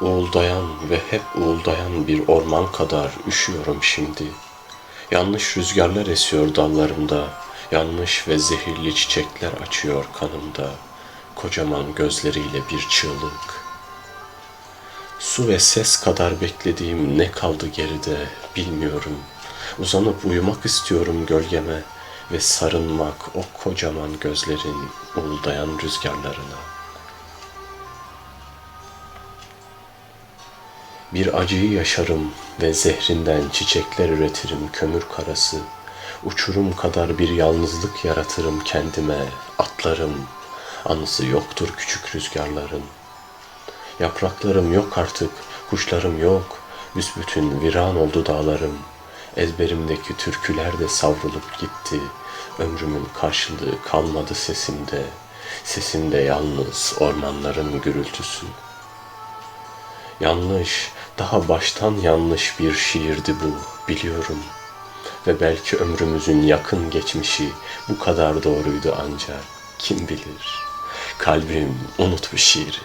Uğuldayan ve hep uğuldayan bir orman kadar üşüyorum şimdi. Yanlış rüzgarlar esiyor dallarımda, yanlış ve zehirli çiçekler açıyor kanımda. Kocaman gözleriyle bir çığlık. Su ve ses kadar beklediğim ne kaldı geride bilmiyorum. Uzanıp uyumak istiyorum gölgeme ve sarınmak o kocaman gözlerin uğuldayan rüzgarlarına. Bir acıyı yaşarım ve zehrinden çiçekler üretirim kömür karası. Uçurum kadar bir yalnızlık yaratırım kendime, atlarım. Anısı yoktur küçük rüzgarların. Yapraklarım yok artık, kuşlarım yok. Büsbütün viran oldu dağlarım. Ezberimdeki türküler de savrulup gitti. Ömrümün karşılığı kalmadı sesimde. Sesimde yalnız ormanların gürültüsü. Yanlış, daha baştan yanlış bir şiirdi bu, biliyorum. Ve belki ömrümüzün yakın geçmişi bu kadar doğruydu ancak kim bilir. Kalbim unut bu şiiri.